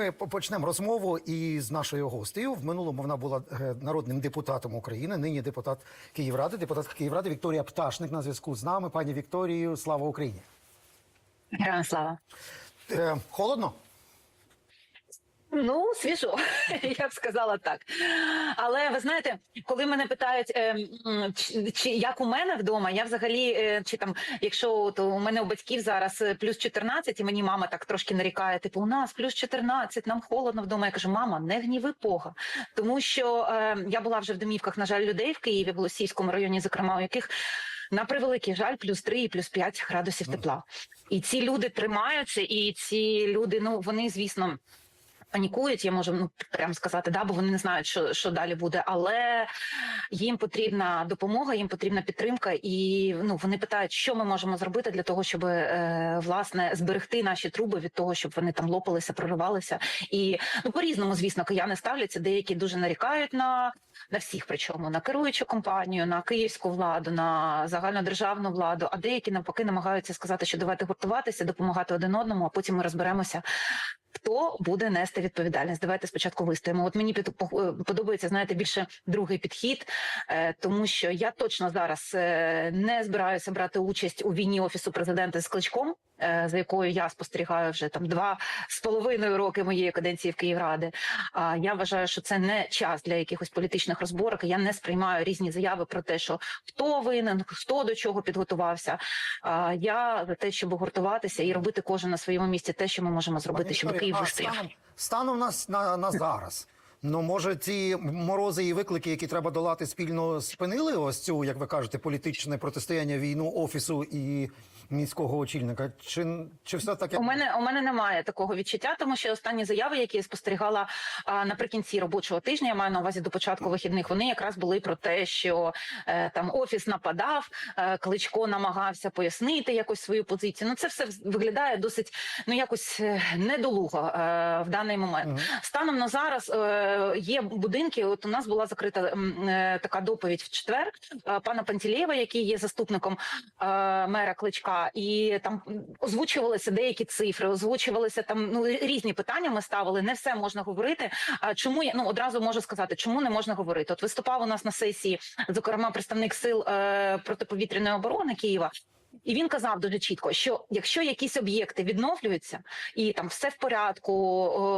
Ми почнемо розмову із нашою гостею. В минулому вона була е, народним депутатом України. Нині депутат Київради, депутатка Київради Вікторія Пташник на зв'язку з нами. Пані Вікторію, слава Україні. Героям слава. Е, холодно? Ну, свіжо, я б сказала так. Але ви знаєте, коли мене питають, е, чи, чи як у мене вдома, я взагалі, е, чи там, якщо то у мене у батьків зараз е, плюс 14, і мені мама так трошки нарікає, типу, у нас плюс 14, нам холодно вдома. Я кажу, мама, не гніви Бога. Тому що е, я була вже в домівках, на жаль, людей в Києві, в Голосіївському районі, зокрема, у яких на превеликий жаль, плюс 3 і плюс 5 градусів тепла. І ці люди тримаються, і ці люди, ну вони, звісно. Панікують, я можу ну прямо сказати, да, бо вони не знають, що що далі буде. Але їм потрібна допомога, їм потрібна підтримка, і ну вони питають, що ми можемо зробити для того, щоб е, власне зберегти наші труби від того, щоб вони там лопалися, проривалися. І ну по різному, звісно, кияни ставляться. Деякі дуже нарікають на. На всіх, причому на керуючу компанію, на київську владу, на загальнодержавну владу, а деякі навпаки намагаються сказати, що давайте гуртуватися, допомагати один одному, а потім ми розберемося, Хто буде нести відповідальність? Давайте спочатку вистоїмо. От мені по- подобається, знаєте, більше другий підхід, е, тому що я точно зараз е, не збираюся брати участь у війні офісу президента з кличком, е, за якою я спостерігаю вже там два з половиною роки моєї каденції в Київради. А я вважаю, що це не час для якихось політичних розборок. Я не сприймаю різні заяви про те, що хто винен, хто до чого підготувався. А я за те, щоб гуртуватися і робити кожен на своєму місці те, що ми можемо зробити, Пані щоб Київ вистояв. станом, станом на, на, на зараз. Ну, може, ці морози і виклики, які треба долати спільно, спинили ось цю, як ви кажете, політичне протистояння війну офісу і міського очільника? Чи, чи все таки У мене у мене немає такого відчуття, тому що останні заяви, які я спостерігала а, наприкінці робочого тижня, я маю на увазі до початку вихідних. Вони якраз були про те, що е, там офіс нападав, е, кличко намагався пояснити якось свою позицію. Ну це все виглядає досить ну якось е, недолуго е, в даний момент. Мгм. Станом на зараз е, є будинки. От у нас була закрита е, така доповідь в четвер е, пана Пантелєєва, який є заступником е, мера кличка, і там озвучувалися деякі цифри, озвучувалися там ну різні питання. Ми ставили. Не все можна говорити. А чому я ну одразу можу сказати, чому не можна говорити? От виступав у нас на сесії, зокрема, представник сил протиповітряної оборони Києва. І він казав дуже чітко, що якщо якісь об'єкти відновлюються і там все в порядку,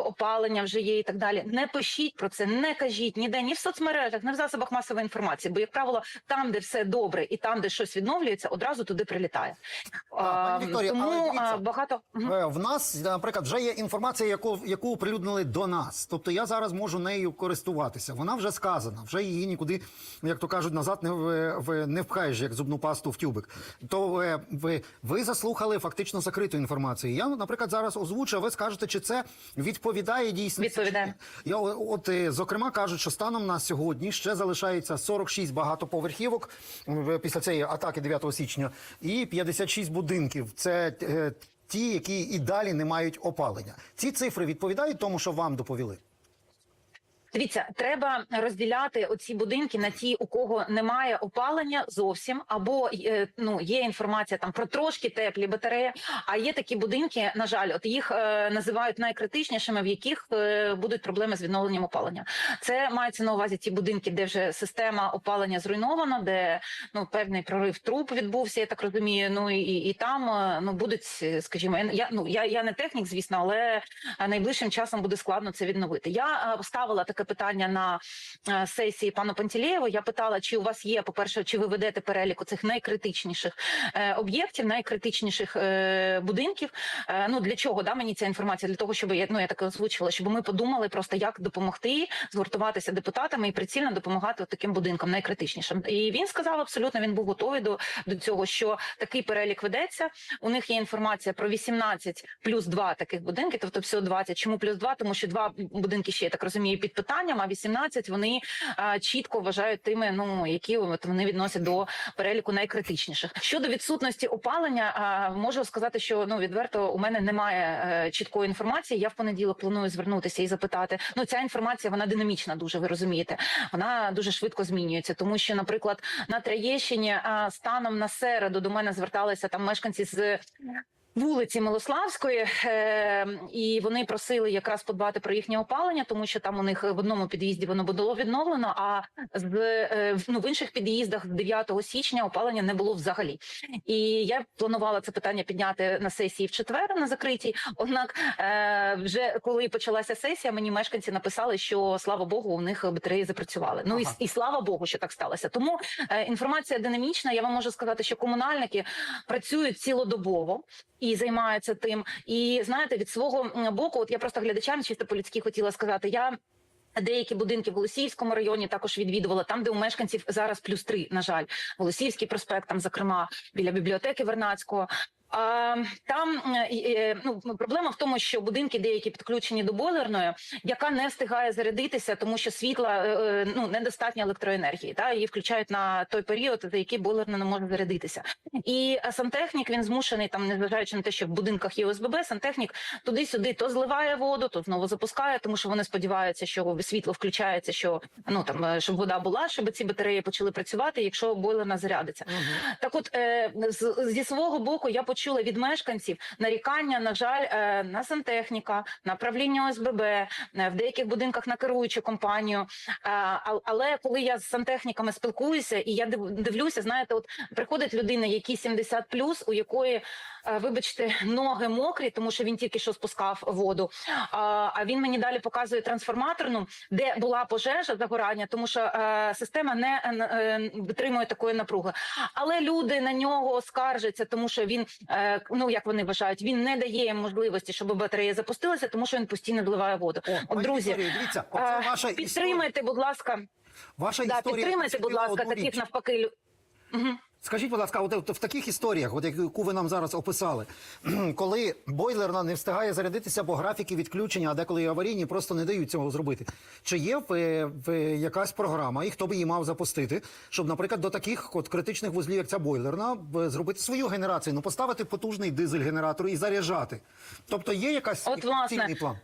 опалення вже є і так далі, не пишіть про це, не кажіть ніде, ні в соцмережах, ні в засобах масової інформації. Бо, як правило, там, де все добре, і там, де щось відновлюється, одразу туди прилітає. А, Вікторія, тому дивіться, багато Е, В нас, наприклад, вже є інформація, яку, яку оприлюднили до нас. Тобто я зараз можу нею користуватися. Вона вже сказана, вже її нікуди, як то кажуть, назад не, в, в- не впхаєш, як зубну пасту в тюбик. То ви, ви заслухали фактично закриту інформацію. Я, наприклад, зараз озвучу, а ви скажете, чи це відповідає дійсності. Відповідає. Я от е, зокрема кажуть, що станом на сьогодні ще залишається 46 багатоповерхівок після цієї атаки 9 січня і 56 будинків. Це е, ті, які і далі не мають опалення. Ці цифри відповідають тому, що вам доповіли. Дивіться, треба розділяти оці будинки на ті, у кого немає опалення зовсім, або е, ну є інформація там про трошки теплі батареї. А є такі будинки, на жаль, от їх е, називають найкритичнішими, в яких е, будуть проблеми з відновленням опалення. Це мається на увазі ті будинки, де вже система опалення зруйнована, де ну певний прорив труб відбувся. Я так розумію. Ну і, і там е, ну будуть, е, скажімо, я- ну я, я не технік, звісно, але е, найближчим часом буде складно це відновити. Я е, ставила таке питання на е, сесії пану Пантелєєву. Я питала, чи у вас є, по-перше, чи ви ведете перелік цих найкритичніших е, об'єктів, найкритичніших е, будинків. Ну для чого да мені ця інформація? Для того, щоб я ну я так озвучила, щоб ми подумали просто, як допомогти згуртуватися депутатами і прицільно допомагати таким будинкам найкритичнішим. І він сказав абсолютно, він був готовий до, до цього, що такий перелік ведеться. У них є інформація про 18 плюс 2 таких будинків, тобто всього 20. Чому плюс 2? Тому що два будинки ще я так розумію під питанням, а 18 вони чітко вважають тими, ну які от вони відносять до переліку найкритичніших. Щодо відсутності опалення, а, можу сказати, що ну відверто у мене немає е, чіткої інформації. Я в понеділок планую звернутися і запитати. Ну ця інформація вона динамічна, дуже ви розумієте. Вона дуже швидко змінюється, тому що, наприклад, на Троєщині а, станом на середу до мене зверталися там мешканці з Вулиці Милославської, е, і вони просили якраз подбати про їхнє опалення, тому що там у них в одному під'їзді воно було відновлено. А з е, в- ну, в інших під'їздах 9 січня опалення не було взагалі. І я планувала це питання підняти на сесії в четвер на закритій. Однак, е, вже коли почалася сесія, мені мешканці написали, що слава Богу, у них батареї запрацювали. Ну і, Ага. і слава Богу, що так сталося. Тому інформація динамічна. Я вам можу сказати, що комунальники працюють цілодобово і займаються тим. І знаєте, від свого боку, от я просто глядачам чисто по-людськи хотіла сказати, я. Деякі будинки в Голосіївському районі також відвідувала там, де у мешканців зараз плюс три. На жаль, Голосіївський проспект, там, зокрема, біля бібліотеки Вернацького. Там е, ну проблема в тому, що будинки деякі підключені до бойлерної, яка не встигає зарядитися, тому що світла е, е, ну недостатньо електроенергії. Та її включають на той період, за який бойлерна не може зарядитися. І сантехнік він змушений там, незважаючи на те, що в будинках є ОСББ, сантехнік туди-сюди то зливає воду, то знову запускає, тому що вони сподіваються, що світло включається, що ну там щоб вода була, щоб ці батареї почали працювати, якщо бойлерна зарядиться. Так, от зі свого боку, я почула від мешканців нарікання, на жаль, е, на сантехніка, на правління ОСББ, е, в деяких будинках на керуючу компанію. Е, але коли я з сантехніками спілкуюся, і я див- дивлюся, знаєте, от приходить людина, якій 70 плюс, у якої. Е, Вибачте, ноги мокрі, тому що він тільки що спускав воду. А, він мені далі показує трансформаторну, де була пожежа загорання, тому що е, система не е, витримує такої напруги. Але люди на нього скаржаться, тому що він ну як вони вважають, він не дає їм можливості, щоб батарея запустилася, тому що він постійно зливає воду. О, От, друзі, Вікторія, дивіться, оце ваша історія. підтримайте, будь ласка, Ваша да, історія підтримайте, будь ласка, таких навпаки. Мгм. Скажіть, будь ласка, от, в таких історіях, от яку ви нам зараз описали, коли бойлерна не встигає зарядитися, бо графіки відключення, а деколи і аварійні просто не дають цього зробити. Чи є в, в якась програма, і хто би її мав запустити, щоб, наприклад, до таких от критичних вузлів, як ця бойлерна, зробити свою генерацію, ну поставити потужний дизель-генератор і заряджати? Тобто є якась От, власне, план?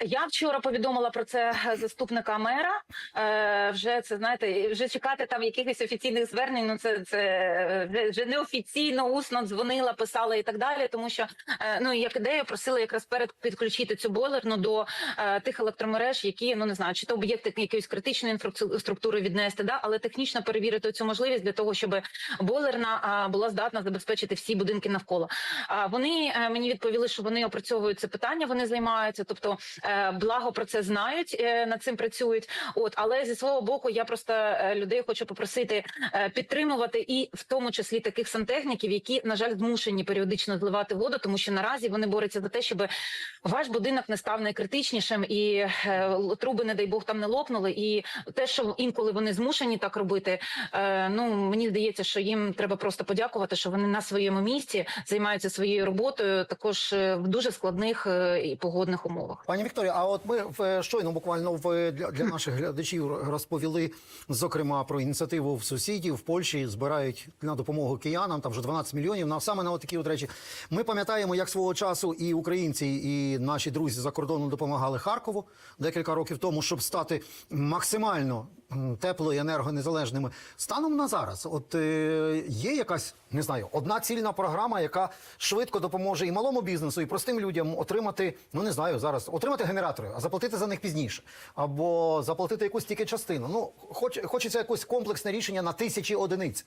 Я вчора повідомила про це заступника мера. Е, вже це знаєте, вже чекати там якихось офіційних звернень. Ну це це е, вже, вже неофіційно, усно дзвонила, писала і так далі. Тому що е, ну як ідею просила якраз перед підключити цю бойлерну до е, тих електромереж, які ну не знаю, чи то об'єкти якоїсь критичної інфраструктури віднести, да, але технічно перевірити цю можливість для того, щоб бойлерна а, була здатна забезпечити всі будинки навколо. А вони е, мені відповіли, що вони опрацьовують це питання, вони займаються, тобто. Е, Благо про це знають, е, над цим працюють. От але зі свого боку, я просто е, людей хочу попросити підтримувати і в тому числі таких сантехніків, які на жаль змушені періодично зливати воду, тому що наразі вони борються за те, щоб ваш будинок не став найкритичнішим, і труби, не дай Бог, там не лопнули. І те, що інколи вони змушені так робити, ну мені здається, що їм треба просто подякувати, що вони на своєму місці займаються своєю роботою, також в дуже складних і погодних умовах. Пані Вікторія, а от ми в щойно буквально в для, для наших глядачів розповіли зокрема про ініціативу в сусідів в Польщі збирають на допомогу киянам. Там вже 12 мільйонів. На саме на такі от речі. Ми пам'ятаємо, як свого часу і українці, і наші друзі за кордоном допомагали Харкову декілька років тому, щоб стати максимально тепло і енергонезалежними. Станом на зараз, от е, є якась не знаю, одна цільна програма, яка швидко допоможе і малому бізнесу, і простим людям отримати, ну не знаю, зараз отримати генератори, а заплатити за них пізніше, або заплатити якусь тільки частину. Ну хоч хочеться якось комплексне рішення на тисячі одиниць.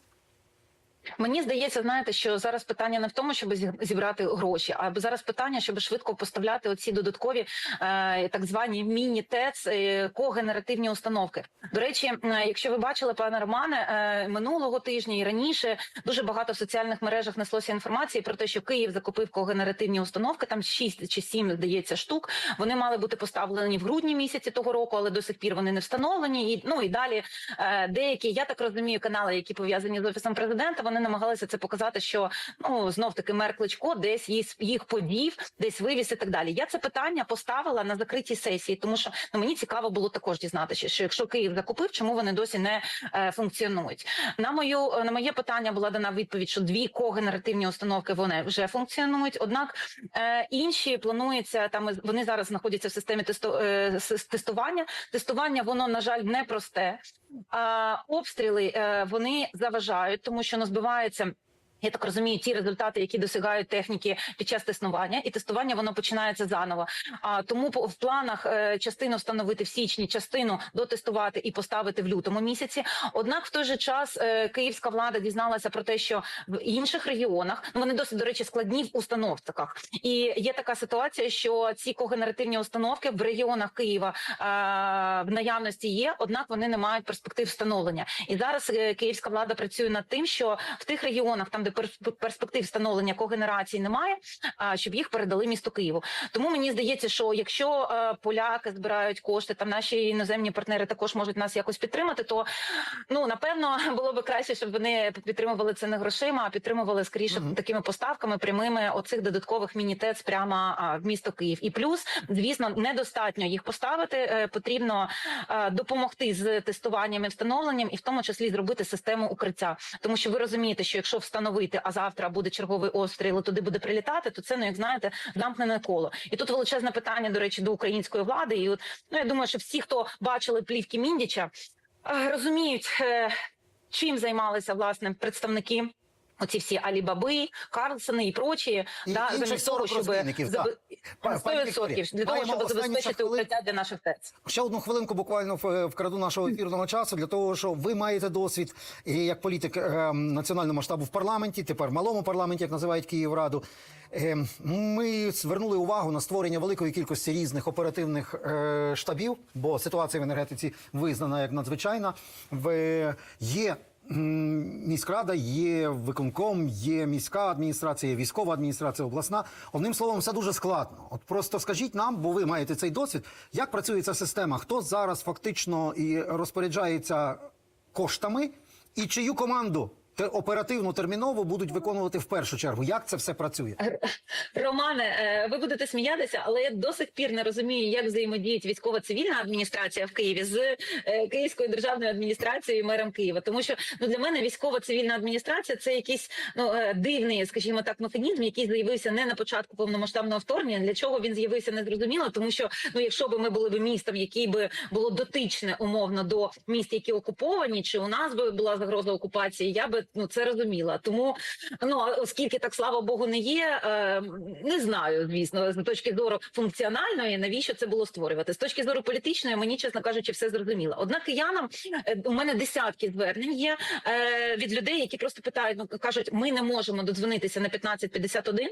Мені здається, знаєте, що зараз питання не в тому, щоб зібрати гроші, а зараз питання, щоб швидко поставляти оці додаткові е, так звані міні-ТЕЦ, е, когенеративні установки. До речі, якщо ви бачили, пане Романе, е, минулого тижня і раніше дуже багато в соціальних мережах неслося інформації про те, що Київ закупив когенеративні установки. Там 6 чи 7, здається, штук. Вони мали бути поставлені в грудні місяці того року, але до сих пір вони не встановлені. І ну і далі деякі, я так розумію, канали, які пов'язані з офісом президента, вони намагалися це показати, що ну знов таки мер Кличко десь їх, подів, десь вивіз і так далі. Я це питання поставила на закритій сесії, тому що ну мені цікаво було також дізнатися, що якщо Київ закупив, чому вони досі не е, функціонують. На мою на моє питання була дана відповідь, що дві когенеративні установки вони вже функціонують. Однак е, інші планується там. Вони зараз знаходяться в системі тесто, е, тестування. Тестування воно на жаль непросте. Обстріли е, вони заважають, тому що ну, збивається Я так розумію, ті результати, які досягають техніки під час тестування, і тестування воно починається заново. А тому в планах е, частину встановити в січні, частину дотестувати і поставити в лютому місяці. Однак, в той же час е, київська влада дізналася про те, що в інших регіонах ну вони досить до речі складні в установках. І є така ситуація, що ці когенеративні установки в регіонах Києва е, в наявності є, однак вони не мають перспектив встановлення. І зараз київська влада працює над тим, що в тих регіонах, там де перс- перспектив встановлення когенерації немає, а щоб їх передали місту Києву. Тому мені здається, що якщо е, поляки збирають кошти, там наші іноземні партнери також можуть нас якось підтримати, то ну напевно було би краще, щоб вони підтримували це не грошима, а підтримували скоріше Мгм. такими поставками прямими оцих додаткових мінітец прямо в місто Київ. І плюс, звісно, недостатньо їх поставити. е, Потрібно е, допомогти з тестуванням і встановленням, і в тому числі зробити систему укриття. Тому що ви розумієте, що якщо встановити, а завтра буде черговий обстріл, і туди буде прилітати, то це ну як знаєте, замкнене коло. І тут величезне питання, до речі, до української влади. І от ну я думаю, що всі, хто бачили плівки Міндіча, е, розуміють, е, чим займалися власне представники. Оці всі Алібаби, Карлсони і прочі, І да, замість того, щоб пані 100% для того, щоб забезпечити укриття для наших ТЕЦ. Ще одну хвилинку буквально вкраду нашого ефірного часу для того, що ви маєте досвід як політик е, національного масштабу в парламенті, тепер в малому парламенті, як називають Київраду. Е, ми звернули увагу на створення великої кількості різних оперативних е, штабів, бо ситуація в енергетиці визнана як надзвичайна. В є. Міськрада є виконком, є міська адміністрація, є військова адміністрація, обласна. Одним словом, все дуже складно. От просто скажіть нам, бо ви маєте цей досвід, як працює ця система? Хто зараз фактично і розпоряджається коштами, і чию команду оперативну терміново будуть виконувати в першу чергу? Як це все працює? Романе, е, ви будете сміятися, але я до сих пір не розумію, як взаємодіють військово-цивільна адміністрація в Києві з е, Київською державною адміністрацією і мером Києва. Тому що ну для мене військово-цивільна адміністрація це якийсь ну е, дивний, скажімо так, механізм, який з'явився не на початку повномасштабного вторгнення. Для чого він з'явився, не зрозуміло, тому що ну, якщо б ми були б містом, який би було дотичне умовно до міст, які окуповані, чи у нас би була загроза окупації, я би ну це розуміла. Тому ну оскільки так слава Богу не є, е, не знаю, звісно, з точки зору функціональної, навіщо це було створювати. З точки зору політичної, мені чесно кажучи, все зрозуміло. Однак киянам е, у мене десятки звернень є е, від людей, які просто питають, ну кажуть, ми не можемо додзвонитися на 1551,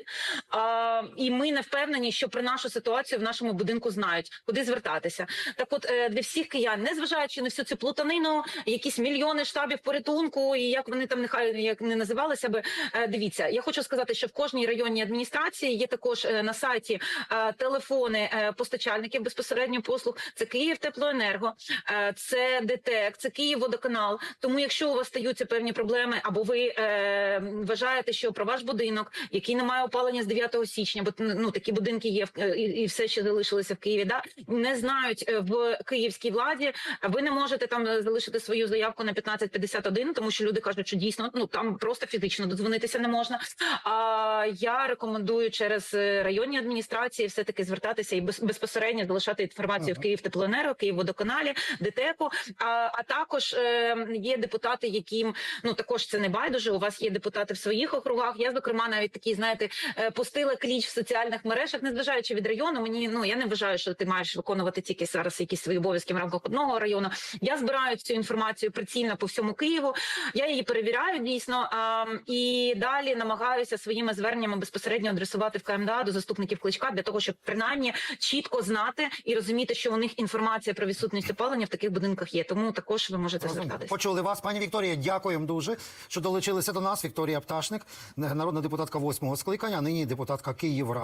а, і ми не впевнені, що про нашу ситуацію в нашому будинку знають, куди звертатися. Так, от для всіх киян, незважаючи на всю цю плутанину, якісь мільйони штабів порятунку, і як вони там нехай як не називалися би. е, Дивіться, я хочу сказати, що в кожній районній адміністрації є також е, на сайті е, телефони постачальників безпосередньо послуг. Це Київ Теплоенерго, це ДТЕК, це Київводоканал. Тому, якщо у вас стаються певні проблеми, або ви вважаєте, що про ваш будинок, який не має опалення з 9 січня, бо ну такі будинки є і, все ще залишилося в Києві. Да не знають в київській владі. Ви не можете там залишити свою заявку на 1551, тому що люди кажуть, що дійсно ну там просто фізично додзвонитися не можна. А я рекомендую через е, районні адміністрації все таки звертатися і без, безпосередньо залишати інформацію в Київ Теплоенерго, Київводоканалі, ДТЕКу. А, а також е, є депутати, яким ну також це не байдуже. У вас є депутати в своїх округах. Я зокрема навіть такі, знаєте, е, пустила кліч в соціальних мережах, незважаючи від району. Мені ну я не вважаю, що ти маєш виконувати тільки зараз якісь свої обов'язки в рамках одного району. Я збираю цю інформацію прицільно по всьому Києву. Я її перевіряю дійсно а, і далі намагаюся своїми зверненнями безпосередньо адресувати в КМДА до заступників кличка для того, щоб принаймні чітко знати і розуміти, що у них інформація про відсутність опалення в таких будинках є. Тому також ви можете звертатися. Почули вас, пані Вікторія. Дякуємо дуже, що долучилися до нас. Вікторія Пташник, народна депутатка восьмого скликання, а нині депутатка Київради.